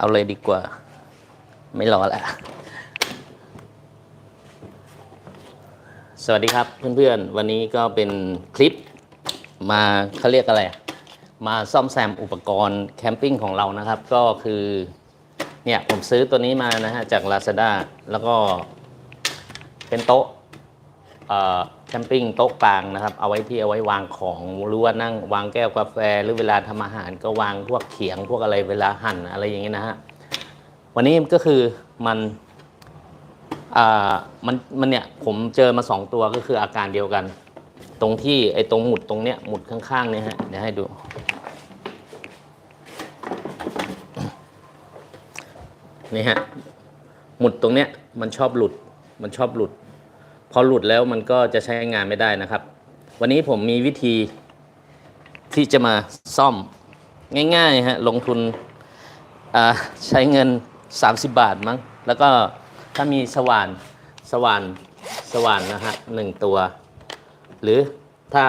เอาเลยดีกว่า ไม่รอแล้วสวัสดีครับเพื่อนๆ วันนี้ก็เป็นคลิปมาเขาเรียกอะไร มาซ่อมแซมอุปกรณ์แคมปิ้งของเรานะครับ ก็คือเนี่ยผมซื้อตัวนี้มานะฮะจาก Lazada แล้วก็เป็นโต๊ะ แคมปิ้งโต๊ะกลางนะครับ เอาไว้ที่เอาไว้วางของหรือว่านั่งวางแก้วกาแฟ หรือเวลาทำอาหารก็วางพวกเขียงพวกอะไรเวลาหั่นอะไรอย่างนี้นะฮะวันนี้ก็คือมันอ่ามันมันเนี่ยผมเจอมาสองตัวก็คืออาการเดียวกัน ตรงที่ไอ้ตรงหมุดตรงเนี้ยหมุดข้างๆเนี่ยฮะเดี๋ยวให้ดู นี่ฮะหมุดตรงเนี้ยมันชอบหลุดมันชอบหลุด พอหลุดแล้วมันก็จะใช้งานไม่ได้นะครับ วันนี้ผมมีวิธีที่จะมาซ่อมง่ายๆฮะลงทุนใช้เงิน 30 บาทมั้งแล้วก็ถ้ามีสว่านสว่านสว่านนะฮะหนึ่งตัว หรือถ้า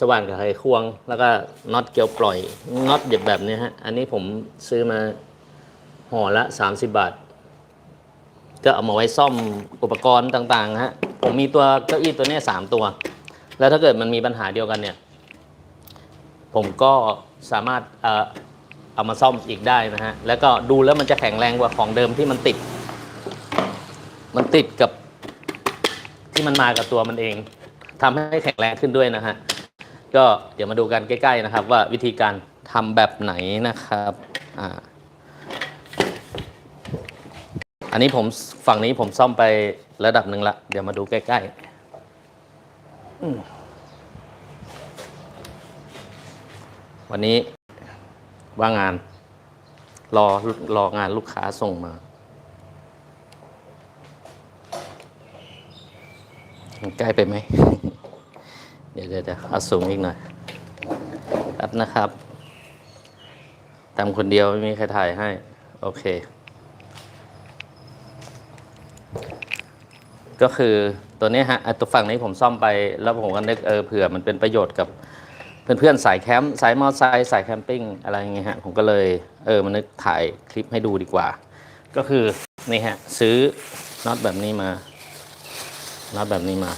สว่านกับไขควง แล้วก็น็อตเกลียวปล่อยน็อตแบบแบบนี้ฮะอันนี้ผมซื้อมาห่อละ 30 บาท ก็เอามาไว้ซ่อมอุปกรณ์ต่างๆฮะผมมีตัวเก้าอี้ตัวนี้สามตัว แล้วถ้าเกิดมันมีปัญหาเดียวกันเนี่ย ผมก็สามารถเอ่อเอามาซ่อมอีกได้นะฮะ แล้วก็ดูแล้วมันจะแข็งแรงกว่าของเดิมที่มันติด มันติดกับที่มันมากับตัวมันเองทำให้แข็งแรงขึ้นด้วยนะฮะ ก็เดี๋ยวมาดูกันใกล้ ๆนะครับ ว่าวิธีการทำแบบไหนนะครับ อ่า อันนี้ผมฝั่งนี้ผมซ่อมไประดับหนึ่งละ เดี๋ยวมาดูใกล้ๆ วันนี้ว่างงาน รอรองานลูกค้าส่งมา ใกล้ไปไหม เดี๋ยวเดี๋ยวเดี๋ยวเอาสูงอีกหน่อยครับนะครับทำคนเดียวไม่มีใครถ่ายให้ โอเค ก็คือตัวนี้ฮะตัวฝั่งนี้ผมซ่อมไปแล้วผมก็นึกเออเผื่อมันเป็นประโยชน์กับเพื่อนๆสายแคมป์สายมอเตอร์ไซค์สายแคมปิ้งอะไรอย่างเงี้ยฮะผมก็เลยเออมานึกถ่ายคลิปให้ดูดีกว่า ก็คือนี่ฮะซื้อน็อตแบบนี้มาน็อตแบบนี้มา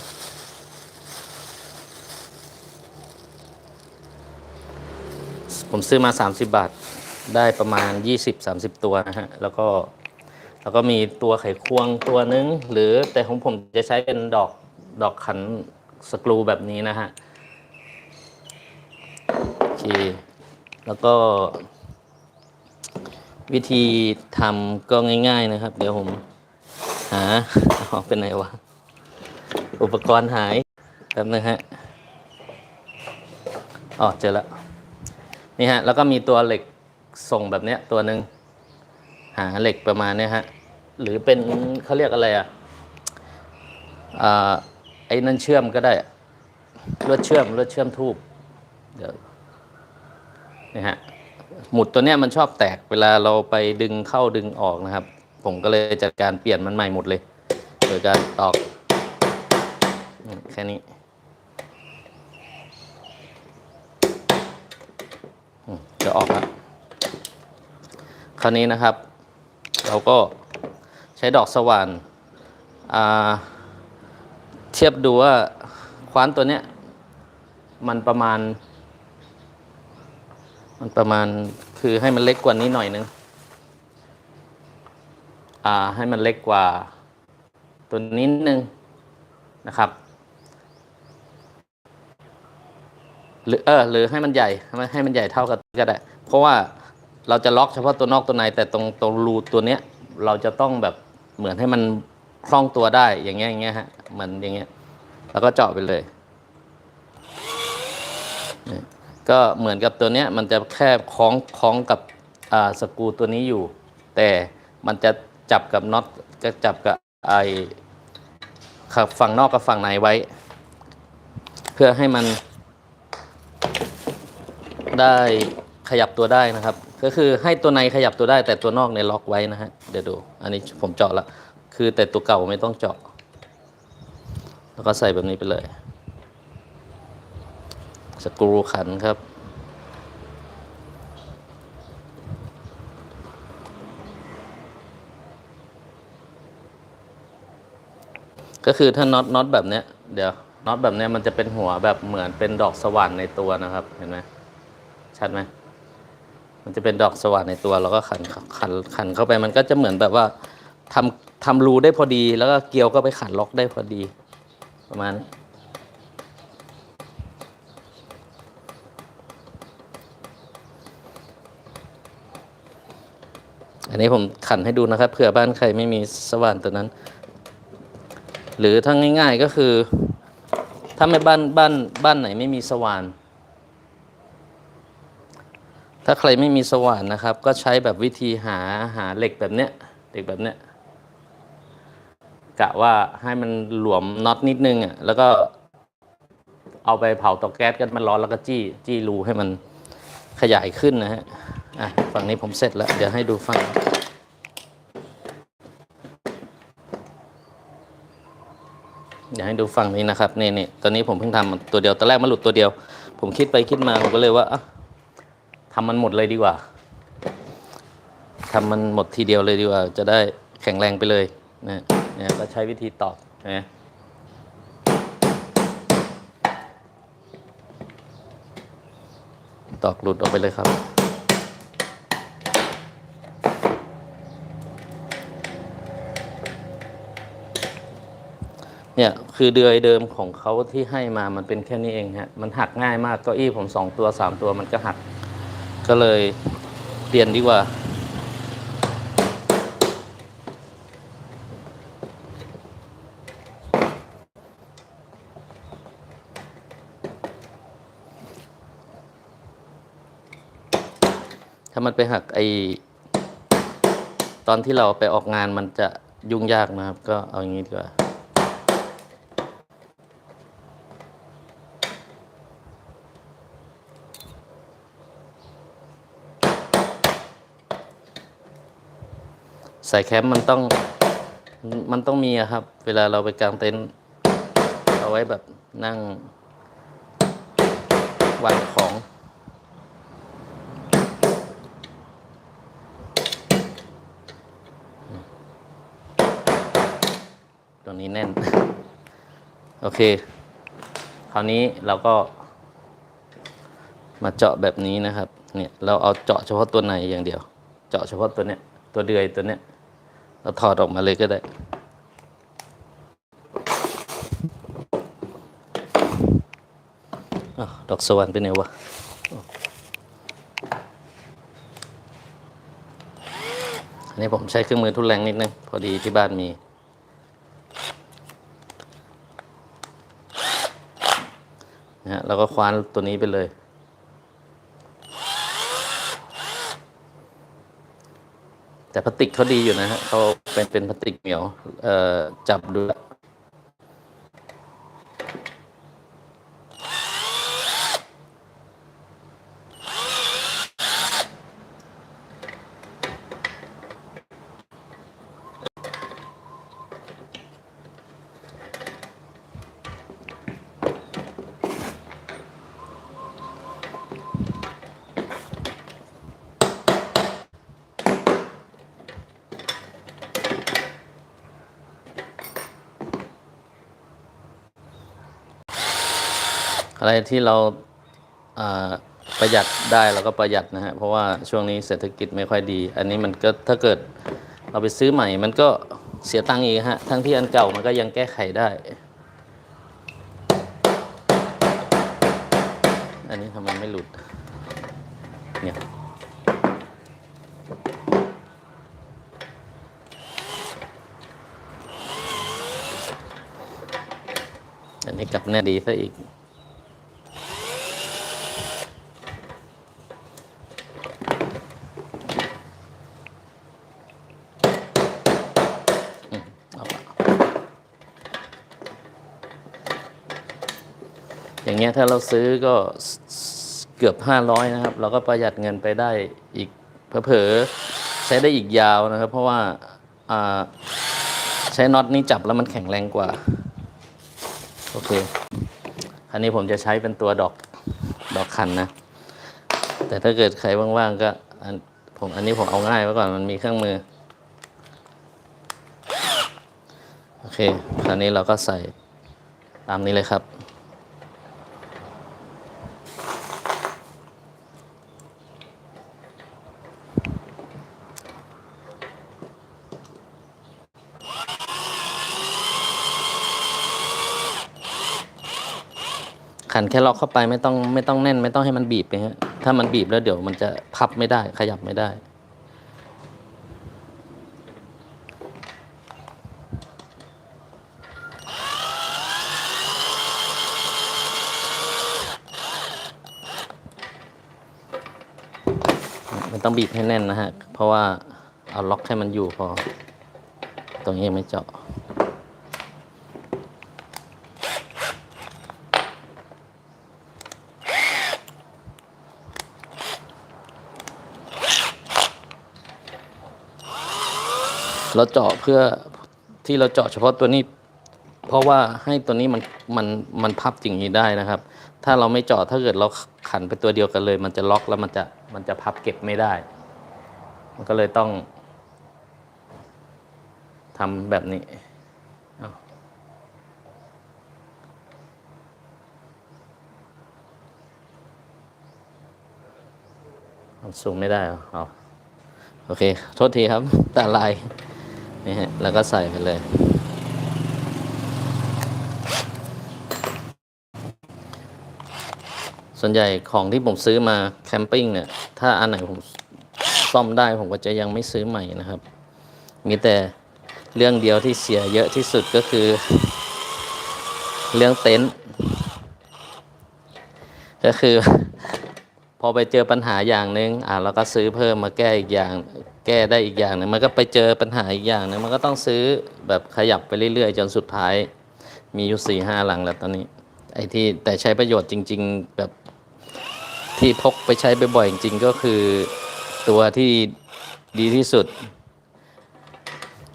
ผมซื้อมา 30 บาทได้ประมาณ 20-30 ตัวนะฮะแล้วก็ แล้วก็มีตัวไขควงตัวนึง หรือแต่ของผมจะใช้เป็นดอกดอกขันสกรูแบบนี้นะฮะโอเคแล้วก็ วิธีทำก็ง่าย ๆนะครับ เดี๋ยวผมหาออกเป็นไหนวะ อุปกรณ์หายแป๊บนึงฮะอ๋อเจอแล้ว นี่ฮะ แล้วก็มีตัวเหล็กส่งแบบเนี้ยตัวหนึ่ง หาเหล็กประมาณนี้ฮะ หรือเป็นเขาเรียกอะไรอะอ่าไอ้นั่นเชื่อมก็ได้ลวดเชื่อมลวดเชื่อมทูบเดี๋ยวนี่ฮะหมุดตัวเนี้ยมันชอบแตกเวลาเราไปดึงเข้าดึงออกนะครับ ผมก็เลยจัดการเปลี่ยนมันใหม่หมดเลย โดยการตอกแค่นี้จะออกแล้วคราวนี้นะครับ เราก็ใช้ดอกสว่านเทียบดูว่าคว้านตัวเนี้ยมันประมาณ มันประมาณคือให้มันเล็กกว่านี้หน่อยนึงอ่าให้มันเล็กกว่าตัวนี้นิดนึงนะครับหรือเออหรือให้มันใหญ่ให้มันให้มันใหญ่เท่ากันก็ได้ เพราะว่า เราจะล็อกเฉพาะตัวนอกตัวในแต่ตรงตรงรูตัวเนี้ยเราจะต้องแบบเหมือนให้มันคล่องตัวได้อย่างเงี้ยอย่างเงี้ยฮะเหมือนอย่างเงี้ยแล้วก็เจาะไปเลย ก็เหมือนกับตัวเนี้ยมันจะแค่คล้องคล้องกับอ่าสกรูตัวนี้อยู่ แต่มันจะจับกับน็อตก็จับกับไอฝั่งนอกกับฝั่งในไว้ เพื่อให้มันได้ขยับตัวได้นะครับ ก็คือให้ตัวในขยับตัวได้แต่ตัวนอกในล็อกไว้นะฮะเดี๋ยวดู อันนี้ผมเจาะละ คือแต่ตัวเก่าไม่ต้องเจาะ แล้วก็ใส่แบบนี้ไปเลย สกรูขันครับ ก็คือถ้าน็อตน็อตแบบเนี้ยเดี๋ยวน็อตแบบเนี้ยมันจะเป็นหัวแบบเหมือนเป็นดอกสว่านในตัวนะครับ เห็นไหมชัดไหม มันจะเป็นดอกสว่านในตัวแล้วก็ขันขันขันเข้าไปมันก็จะเหมือนแบบว่าทำทำรูได้พอดี แล้วก็เกลียวก็ไปขันล็อกได้พอดี ประมาณนี้อันนี้ผมขันให้ดูนะครับเผื่อบ้านใครไม่มีสว่านตัวนั้น หรือถ้าง่าย ๆก็คือ ถ้าไม่บ้านบ้านบ้านไหนไม่มีสว่านาใครไม่มีสว่านนะครับ ก็ใช้แบบวิธีหาหาเหล็กแบบเนี้ยเหล็กแบบเนี้ยกะว่าให้มันหลวมน็อตนิดนึงอะแล้วก็เอาไปเผาเตาแก๊สกันมันร้อนแล้วก็จี้จี้รูให้มันขยายขึ้นนะฮะอะฝั่งนี้ผมเสร็จแล้ว เดี๋ยวให้ดูฝั่งเดี๋ยวให้ดูฝั่งนี้นะครับนี่นี่ตอนนี้ผมเพิ่งทำตัวเดียวตอนแรกมันหลุดตัวเดียว ผมคิดไปคิดมาผมก็เลยว่าอะ ทำมันหมดเลยดีกว่าทำมันหมดทีเดียวเลยดีกว่า จะได้แข็งแรงไปเลยนะเนี่ยก็ใช้วิธีตอกนะตอกหลุดออกไปเลยครับ เนี่ยคือเดือยเดิมของเขาที่ให้มามันเป็นแค่นี้เองฮะ มันหักง่ายมากเก้าอี้ผมสองตัวสามตัวมันก็หัก ก็เลยเปลี่ยนดีกว่า ถ้ามันไปหักไอตอนที่เราไปออกงานมันจะยุ่งยากนะครับ ก็เอาอย่างนี้ดีกว่า ใส่แคมป์มันต้องมันต้องมีครับ เวลาเราไปกางเต็นท์เอาไว้แบบนั่งวางของตรงนี้แน่น โอเค คราวนี้เราก็ มาเจาะแบบนี้นะครับ เนี่ย เราเอาเจาะเฉพาะตัวในอย่างเดียว เจาะเฉพาะตัวเนี้ย ตัวเดือยตัวเนี้ย เราถอดออกมาเลยก็ได้ ดอกสวรรค์เป็นไงวะอันนี้ผมใช้เครื่องมือทุนแรงนิดนึง พอดีที่บ้านมี นะฮะแล้วก็คว้านตัวนี้ไปเลย แต่พลาสติกเขาดีอยู่นะฮะเขาเป็นเป็นพลาสติกเหนียว เอ่อจับดู อะไรที่เราประหยัดได้เราก็ประหยัดนะฮะเพราะว่าช่วงนี้เศรษฐกิจไม่ค่อยดี อันนี้มันก็ถ้าเกิดเราไปซื้อใหม่ มันก็เสียตังค์อีกฮะทั้งที่อันเก่ามันก็ยังแก้ไขได้ อันนี้ทำไมไม่หลุดเนี่ยอันนี้กลับแน่ดีซะอีก อืมเอาละอย่า งี้ยถ้าเราซื้อก็เกือบ 500 นะครับ เราก็ประหยัดเงินไปได้อีกเผลอๆใช้ได้อีกยาวนะครับ เพราะว่าอ่าใช้น็อตนี้จับแล้วมันแข็งแรงกว่า โอเค อันนี้ผมจะใช้เป็นตัวดอกดอกคันนะ แต่ถ้าเกิดใครว่างๆก็อันผมอันนี้ผมเอาง่ายไว้ก่อนมันมีเครื่องมือ โอเค คราวนี้เราก็ใส่ตามนี้เลยครับ นแค่ล็อกเข้าไปไม่ต้องไม่ต้องแน่น ไม่ต้องให้มันบีบไปฮะถ้ามันบีบแล้วเดี๋ยวมันจะพับไม่ได้ ขยับไม่ได้ไม่ต้องบีบให้แน่นนะฮะ เพราะว่าเอาล็อกให้มันอยู่พอ ตรงนี้ไม่เจาะ เราเจาะเพื่อที่เราเจาะเฉพาะตัวนี้ เพราะว่าให้ตัวนี้มันมันมันพับอย่างนี้ได้นะครับ ถ้าเราไม่เจาะถ้าเกิดเราขันไปตัวเดียวกันเลย มันจะล็อกแล้วมันจะมันจะพับเก็บไม่ได้ มันก็เลยต้องทำแบบนี้เอามันสูงไม่ได้เหรอโอเค โทษทีครับ แตาลาย นี่ฮะ แล้วก็ใส่ไปเลย ส่วนใหญ่ของที่ผมซื้อมาแคมปิ้งเนี่ย ถ้าอันไหนผมซ่อมได้ผมก็จะยังไม่ซื้อใหม่นะครับ มีแต่เรื่องเดียวที่เสียเยอะที่สุดก็คือ เรื่องเต็นท์ก็คือ พอไปเจอปัญหาอย่างหนึ่งอ่าเราก็ซื้อเพิ่มมาแก้อีกอย่าง แก้ได้อีกอย่างหนึ่งมันก็ไปเจอปัญหาอีกอย่างหนึ่งมันก็ต้องซื้อแบบขยับไปเรื่อยๆ จนสุดท้าย มีอยู่สี่ห้าหลังแล้วตอนนี้ ไอ้ที่แต่ใช้ประโยชน์จริง ๆ แบบที่พกไปใช้บ่อยๆจริงๆก็คือตัวที่ดีที่สุด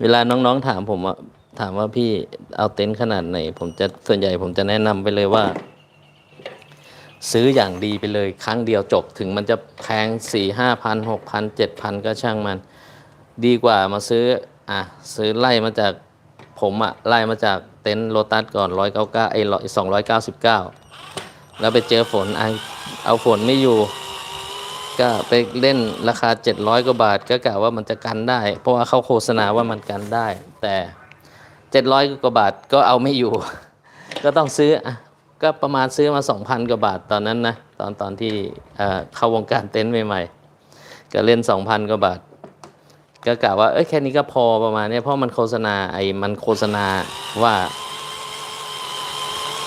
เวลาน้องๆถามผมว่าถามว่าพี่เอาเต็นท์ขนาดไหน ผมจะส่วนใหญ่ผมจะแนะนำไปเลยว่า ซื้ออย่างดีไปเลยครั้งเดียวจบถึงมันจะแพงสี่ห้าพันหกพันเจ็ดพันก็ช่างมัน ดีกว่ามาซื้ออะซื้อไล่มาจากผมอะไล่มาจากเต็นท์โลตัสก่อนร้อยเก้าเก้าไอ้สองร้อยเก้าสิบเก้าแล้วไปเจอฝนไอเอาฝนไม่อยู่ ก็ไปเล่นราคา700กว่าบาทก็กะว่ามันจะกันได้ เพราะว่าเขาโฆษณาว่ามันกันได้ แต่700กว่าบาทก็เอาไม่อยู่ ก็ต้องซื้ออะ ก็ประมาณซื้อมา 2,000 กว่าบาทตอนนั้นนะ ตอนตอนที่เข้าวงการเต็นท์ใหม่ๆ ก็เล่น 2,000 กว่าบาท ก็กะว่าเอ้ยแค่นี้ก็พอประมาณเนี้ยเพราะมันโฆษณาไอ้มันโฆษณาว่า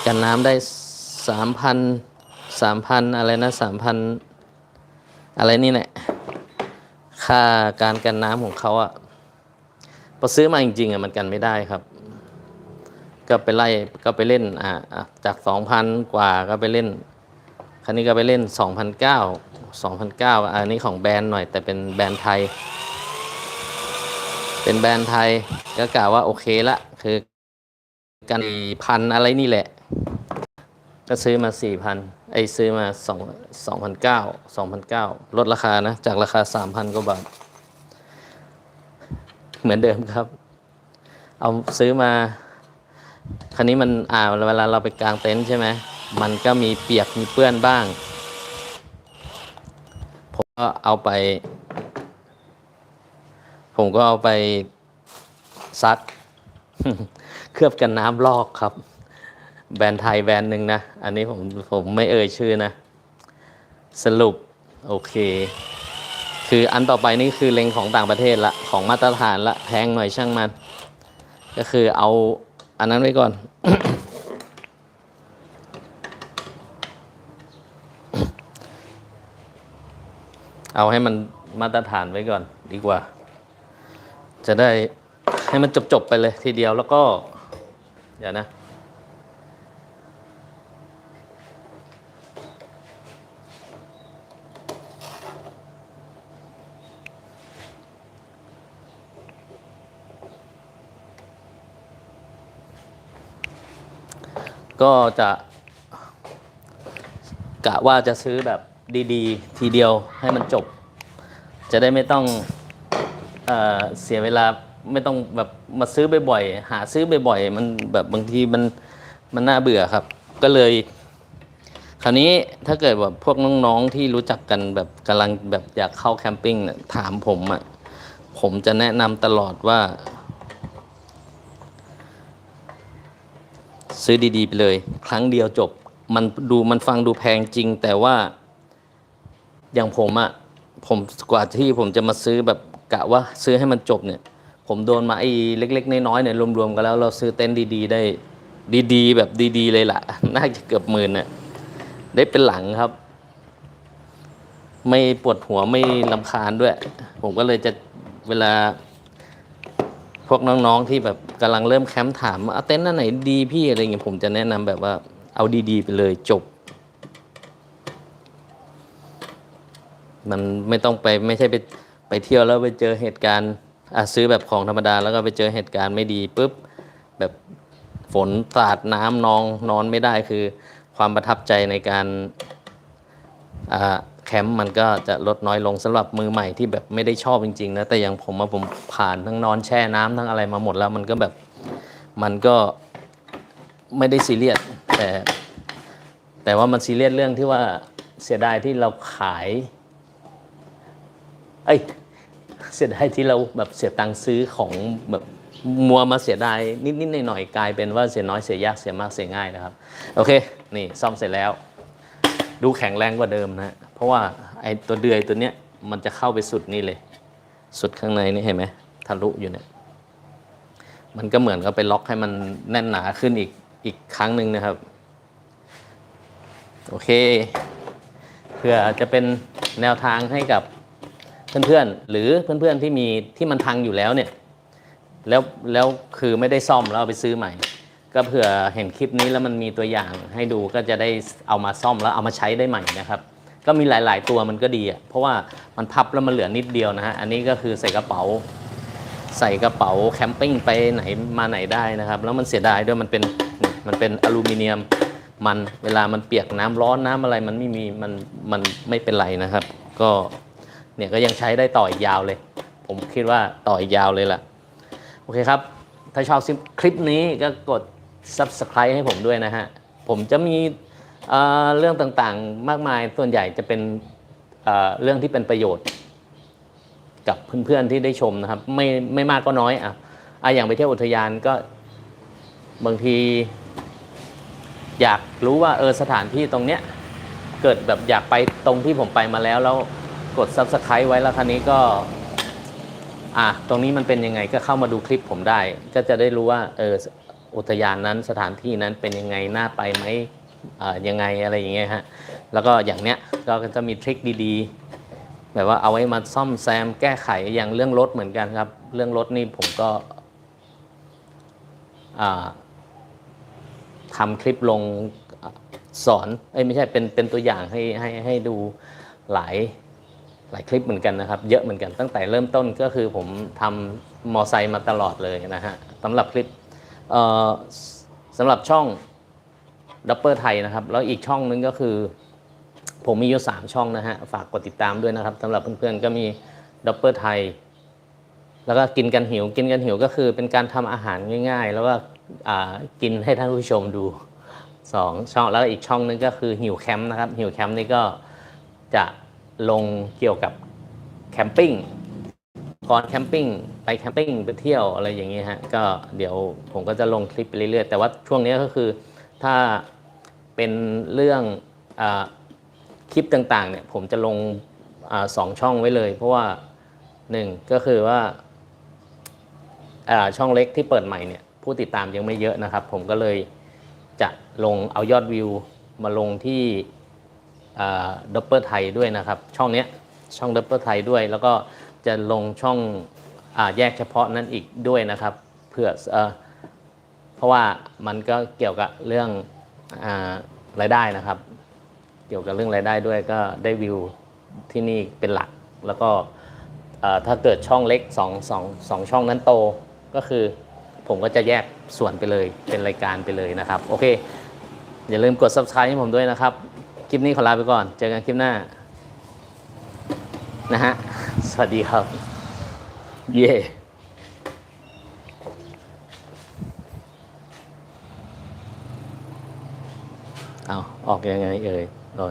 กันน้ำได้ 3,000 3,000 อะไรนะ 3,000 อะไรนี่แหละค่าการกันน้ำของเขาอะพอซื้อมาจริงๆอะมันกันไม่ได้ครับ ก็ไปไล่ก็ไปเล่นอ่าอะจากสองพันกว่าก็ไปเล่นครั้นี้ก็ไปเล่นสองพันเก้าสองพันเก้าอันนี้ของแบรนด์หน่อยแต่เป็นแบรนด์ไทย เป็นแบรนด์ไทยก็กล่าวว่าโอเคละคือกันพันอะไรนี่แหละ ก็ซื้อมาสี่พันไอ้ซื้อมาสองสองพันเก้าสองพันเก้าลดราคานะ จากราคาสามพันกว่าบาท เหมือนเดิมครับ เอาซื้อมา คราวนี้มันอ่าเวลาเราไปกางเต็นท์ใช่ไหมมันก็มีเปียกมีเปื้อนบ้าง ผมก็เอาไป ผมก็เอาไปซัก เคลือบกันน้ำลอกครับ แบรนด์ไทยแบรนด์หนึ่งนะ อันนี้ผมผมไม่เอ่ยชื่อนะ สรุป โอเค คืออันต่อไปนี่คือเลงของต่างประเทศละ ของมาตรฐานละ แพงหน่อยช่างมัน ก็คือเอา อันนั้นไว้ก่อนเอาให้มันมาตรฐานไว้ก่อนดีกว่า จะได้ให้มันจบ ๆ ไปเลยทีเดียวแล้วก็ อย่านะ ก็จะกะว่าจะซื้อแบบดีๆ ทีเดียวให้มันจบ จะได้ไม่ต้องเอเสียเวลาไม่ต้องแบบมาซื้อบ่อยๆหาซื้อบ่อยๆมันแบบบางทีมันมันน่าเบื่อครับ ก็เลย คราวนี้ถ้าเกิดแบบพวกน้องๆที่รู้จักกันแบบกำลังแบบอยากเข้าแคมปิ้งถามผมอะ่ะผมจะแนะนำตลอดว่า ซื้อดีๆไปเลย ครั้งเดียวจบ มันดูมันฟังดูแพงจริง แต่ว่าอย่างผมอะผมกว่าที่ผมจะมาซื้อแบบกะว่าซื้อให้มันจบเนี่ย ผมโดนมาไอ้เล็ก ๆ น้อยๆเนี่ยรวมๆกันแล้วเราซื้อเต็นท์ดีๆ ได้ดีๆ แบบดีๆ เลยล่ะ น่าจะเกือบหมื่นเนี่ยได้เป็นหลังครับ ไม่ปวดหัวไม่ลำคาญด้วย ผมก็เลยจะเวลา พวกน้องๆที่แบบกำลังเริ่มแคมป์ถามว่าเอาเต็นท์อันไหนดีพี่อะไรเงี้ยผมจะแนะนำแบบว่าเอาดีๆไปเลยจบ มันไม่ต้องไปไม่ใช่ไปไปเที่ยวแล้วไปเจอเหตุการณ์อะซื้อแบบของธรรมดาแล้วก็ไปเจอเหตุการณ์ไม่ดีปุ๊บแบบฝนสาดน้ำนองนอนไม่ได้คือความประทับใจในการอ่า แคมป์มันก็จะลดน้อยลงสำหรับมือใหม่ที่แบบไม่ได้ชอบจริงๆนะแต่อย่างผมอะผมผ่านทั้งนอนแช่น้ำทั้งอะไรมาหมดแล้วมันก็แบบมันก็ไม่ได้ซีเรียสแต่ แต่ว่ามันซีเรียสเรื่องที่ว่าเสียดายที่เราขายเอ้ยเสียดายที่เราแบบเสียตังค์ซื้อของแบบมัวมาเสียดายนิดๆหน่อยๆกลายเป็นว่าเสียน้อยเสียยากเสียมากเสียง่ายนะครับ โอเค นี่ซ่อมเสร็จแล้ว ดูแข็งแรงกว่าเดิมนะเพราะว่าไอ้ตัวเดือยตัวเนี้ยมันจะเข้าไปสุดนี่เลย สุดข้างในนี่เห็นไหมทะลุอยู่เนี่ย มันก็เหมือนกับไปล็อกให้มันแน่นหนาขึ้นอีกอีกครั้งหนึ่งนะครับ โอเค เพื่อจะเป็นแนวทางให้กับเพื่อนๆ หรือเพื่อนๆที่มีที่มันพังอยู่แล้วเนี่ย แล้วแล้วคือไม่ได้ซ่อมแล้วเอาไปซื้อใหม่ ก็เผื่อเห็นคลิปนี้แล้วมันมีตัวอย่างให้ดูก็จะได้เอามาซ่อมแล้วเอามาใช้ได้ใหม่นะครับ ก็มีหลาย ๆ ตัวมันก็ดีอะเพราะว่ามันพับแล้วมันเหลือนิดเดียวนะฮะอันนี้ก็คือใส่กระเป๋า ใส่กระเป๋าแคมปิ้งไปไหนมาไหนได้นะครับ แล้วมันเสียดายด้วยมันเป็นมันเป็นอลูมิเนียมมันเวลามันเปียกน้ำร้อนน้ำอะไรมันไม่มีมันมันไม่เป็นไรนะครับ ก็เนี่ยก็ยังใช้ได้ต่ออีกยาวเลย ผมคิดว่าต่ออีกยาวเลยล่ะโอเคครับ ถ้าชอบคลิปนี้ก็กด subscribe ให้ผมด้วยนะฮะ ผมจะมีเอ่อเรื่องต่างๆ มากมายส่วนใหญ่จะเป็นเอ่อเรื่องที่เป็นประโยชน์ กับเพื่อนๆที่ได้ชมนะครับ ไม่ไม่มากก็น้อยอะอะอย่างไปเที่ยวอุทยานก็บางที อยากรู้ว่าเออสถานที่ตรงเนี้ย เกิดแบบอยากไปตรงที่ผมไปมาแล้ว แล้วกด subscribe ไว้แล้วคันนี้ก็ อะตรงนี้มันเป็นยังไงก็เข้ามาดูคลิปผมได้ ก็จะได้รู้ว่า เออ อุทยานนั้นสถานที่นั้นเป็นยังไงน่าไปไหมยังไงอะไรอย่างเงี้ยฮะแล้วก็อย่างเนี้ยก็จะมีทริคดีๆแบบว่าเอาไว้มาซ่อมแซมแก้ไขอย่างเรื่องรถเหมือนกันครับ เรื่องรถนี่ผมก็ทำคลิปลงสอนเอ้ยไม่ใช่เป็นเป็นตัวอย่างให้ให้ให้ดูหลายหลายคลิปเหมือนกันนะครับ เยอะเหมือนกันตั้งแต่เริ่มต้นก็คือผมทำมอไซค์มาตลอดเลยนะฮะสำหรับคลิป สำหรับช่องดับเบิลไทยนะครับ แล้วอีกช่องนึงก็คือ ผมมีอยู่3ช่องนะฮะ ฝากกดติดตามด้วยนะครับสำหรับเพื่อนๆก็มีดับเบิลไทย แล้วก็กินกันหิว กินกันหิวก็คือเป็นการทำอาหารง่าย ๆ แล้วก็กินให้ท่านผู้ชมดูสองช่องแล้วอีกช่องนึงก็คือหิวแคมป์นะครับหิวแคมป์นี่ก็จะลงเกี่ยวกับแคมปิ้ง ก่อนแคมปิ้งไปแคมปิ้งไปเที่ยวอะไรอย่างเงี้ยฮะก็เดี๋ยวผมก็จะลงคลิปไปเรื่อยๆ แต่ว่าช่วงนี้ก็คือถ้าเป็นเรื่องอคลิปต่างๆเนี่ยผมจะลงอสองช่องไว้เลย เพราะว่าหนึ่งก็คือว่าอ่าช่องเล็กที่เปิดใหม่เนี่ยผู้ติดตามยังไม่เยอะนะครับ ผมก็เลยจะลงเอายอดวิวมาลงที่ดับเบิลไทยด้วยนะครับ ช่องเนี้ยช่องดับเบิลไทยด้วยแล้วก็ จะลงช่องอแยกเฉพาะนั้นอีกด้วยนะครับเพื่อเอเพราะว่ามันก็เกี่ยวกับเรื่องอารายได้นะครับ เกี่ยวกับเรื่องรายได้ด้วยก็ได้วิวที่นี่เป็นหลัก แล้วก็ถ้าเกิดช่องเล็ก2งสองสองช่องนั้นโตก็คือผมก็จะแยกส่วนไปเลยเป็นรายการไปเลยนะครับ โอเค อย่าลืมกด subscribe ให้ผมด้วยนะครับ คลิปนี้ขอลาไปก่อน เจอกันคลิปหน้า นะฮะ สวัสดีครับ เย่ yeah. เอาออกยังไงเอ่ยรอ